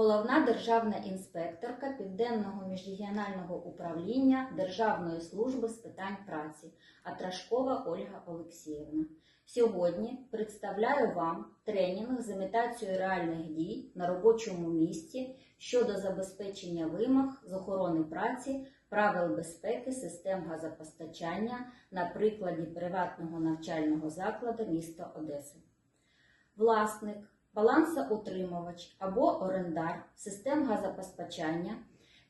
головна державна інспекторка Південного міжрегіонального управління Державної служби з питань праці Атрашкова Ольга Олексіївна. Сьогодні представляю вам тренінг з імітацією реальних дій на робочому місці щодо забезпечення вимог з охорони праці, правил безпеки систем газопостачання на прикладі приватного навчального закладу міста Одеси. Власник, балансоутримувач або орендар систем газопостачання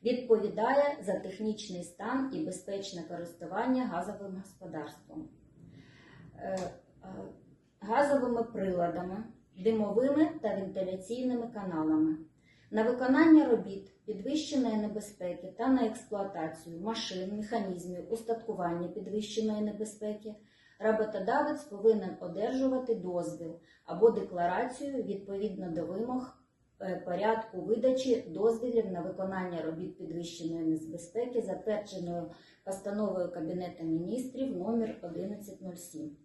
відповідає за технічний стан і безпечне користування газовим господарством, е, е, газовими приладами, димовими та вентиляційними каналами. На виконання робіт підвищеної небезпеки та на експлуатацію машин, механізмів, устаткування підвищеної небезпеки роботодавець повинен одержувати дозвіл або декларацію відповідно до вимог е, порядку видачі дозвілів на виконання робіт підвищеної небезпеки, затвердженою постановою Кабінету міністрів номер 1107.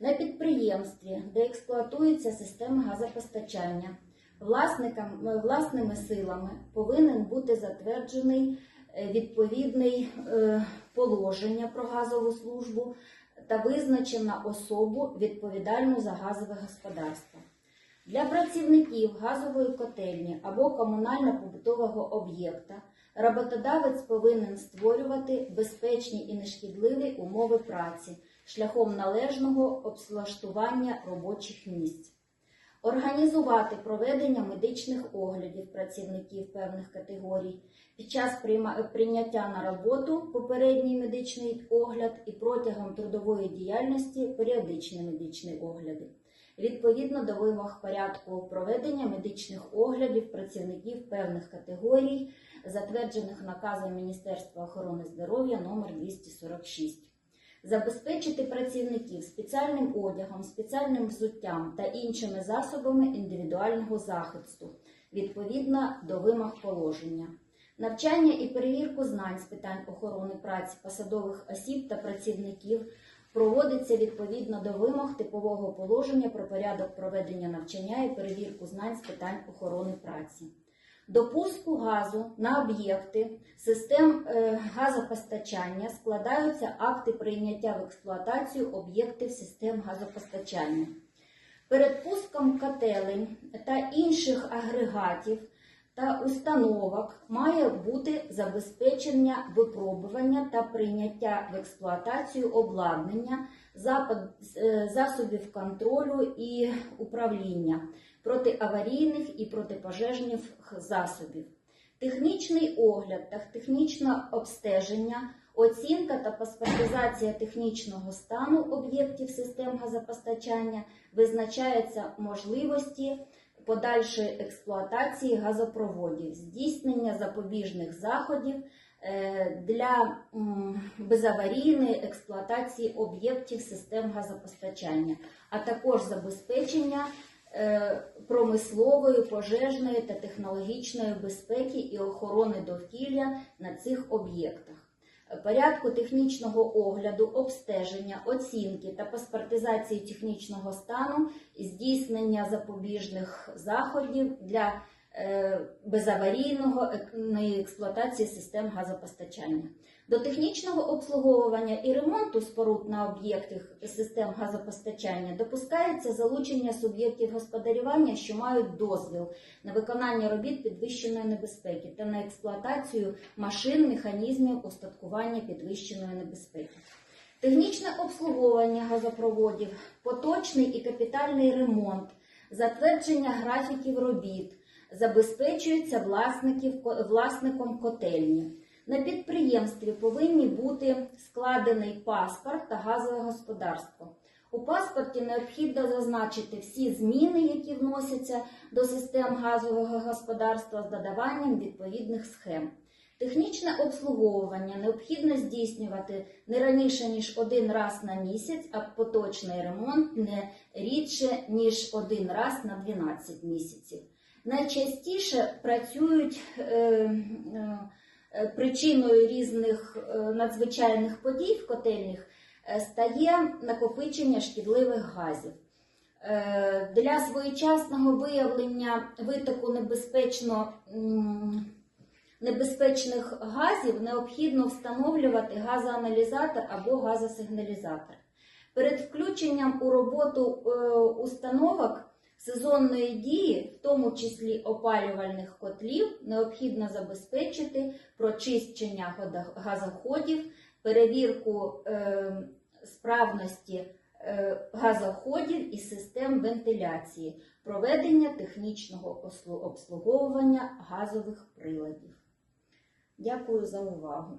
На підприємстві, де експлуатується система газопостачання, е, власними силами повинен бути затверджений е, відповідний положення про газову службу та визначена особу відповідальну за газове господарство. Для працівників газової котельні або комунально-побутового об'єкта роботодавець повинен створювати безпечні і нешкідливі умови праці шляхом належного обслаштування робочих місць. Організувати проведення медичних оглядів працівників певних категорій під час прийняття на роботу попередній медичний огляд і протягом трудової діяльності періодичні медичні огляди. Відповідно до вимог порядку проведення медичних оглядів працівників певних категорій, затверджених наказом Міністерства охорони здоров'я номер 246 забезпечити працівників спеціальним одягом, спеціальним взуттям та іншими засобами індивідуального захисту відповідно до вимог положення. Навчання і перевірку знань з питань охорони праці посадових осіб та працівників проводиться відповідно до вимог типового положення про порядок проведення навчання і перевірку знань з питань охорони праці. Допуску газу на об'єкти систем е, газопостачання складаються акти прийняття в експлуатацію об'єктів систем газопостачання. Перед пуском котелень та інших агрегатів та установок має бути забезпечення випробування та прийняття в експлуатацію обладнання, е, засобів контролю і управління протиаварійних і протипожежних засобів, технічний огляд та технічне обстеження, оцінка та паспортизація технічного стану об'єктів систем газопостачання визначаються можливості подальшої експлуатації газопроводів, здійснення запобіжних заходів е, для безаварійної експлуатації об'єктів систем газопостачання, а також забезпечення е, промислової, пожежної та технологічної безпеки і охорони довкілля на цих об'єктах. Порядку технічного огляду, обстеження, оцінки та паспортизації технічного стану, здійснення запобіжних заходів для безаварійної безаварійного ек- експлуатації систем газопостачання. До технічного обслуговування і ремонту споруд на об'єктах систем газопостачання допускається залучення суб'єктів господарювання, що мають дозвіл на виконання робіт підвищеної небезпеки та на експлуатацію машин, механізмів устаткування підвищеної небезпеки. Технічне обслуговування газопроводів, поточний і капітальний ремонт, затвердження графіків робіт забезпечується власником котельні. На підприємстві повинні бути складений паспорт та газове господарство. У паспорті необхідно зазначити всі зміни, які вносяться до систем газового господарства з додаванням відповідних схем. Технічне обслуговування необхідно здійснювати не раніше ніж один раз на місяць, а поточний ремонт не рідше ніж один раз на 12 місяців. Найчастіше працюють е, е, причиною різних е, надзвичайних подій в котельнях е, стає накопичення шкідливих газів. Е, Для своєчасного виявлення витоку небезпечно, небезпечних газів необхідно встановлювати газоаналізатор або газосигналізатор. Перед включенням у роботу е, установок сезонної дії, в тому числі опалювальних котлів, необхідно забезпечити прочищення газоходів, перевірку е, справності е, газоходів і систем вентиляції, проведення технічного обслуговування газових приладів. Дякую за увагу.